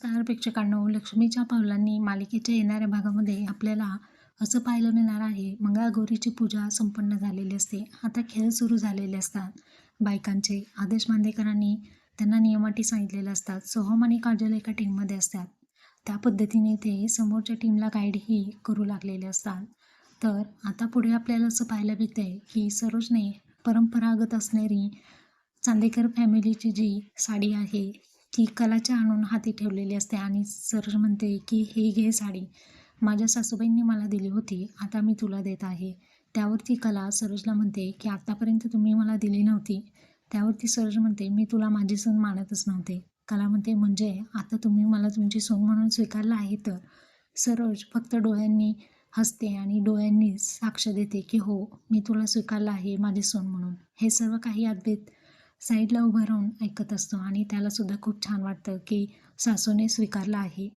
नमस्कार प्रेक्षकांनो हो, लक्ष्मीच्या पावलांनी मालिकेच्या येणाऱ्या भागामध्ये आपल्याला असं पाहायला मिळणार आहे मंगळागौरीची पूजा संपन्न झालेली असते. आता खेळ सुरू झालेले असतात. बायकांचे आदेश मांदेकरांनी त्यांना नियमाटी सांगितलेल्या असतात. सोहम आणि काजल एका टीममध्ये असतात. त्या पद्धतीने ते समोरच्या टीमला गाईडही करू लागलेले असतात. तर आता पुढे आपल्याला असं पाहायला मिळते की सरोजने परंपरागत असणारी चांदेकर फॅमिलीची जी साडी आहे ती कलाच्या आणून हाती ठेवलेली असते. आणि सर म्हणते की हे घे साडी. माझ्या सासूबाईंनी मला दिली होती. आता मी तुला देत आहे. त्यावरती कला सरोजला म्हणते की आत्तापर्यंत तुम्ही मला दिली नव्हती. त्यावरती सरोज म्हणते मी तुला माझी सून मानतच नव्हते. कला म्हणते म्हणजे आता तुम्ही मला तुमची सून म्हणून स्वीकारलं आहे तर? सरोज फक्त डोळ्यांनी हसते आणि डोळ्यांनी साक्ष देते की हो मी तुला स्वीकारलं आहे माझी सून म्हणून. हे सर्व काही अद्भुत साईडला उभं राहून ऐकत असतो आणि त्यालासुद्धा खूप छान वाटतं की सासूने स्वीकारलं आहे.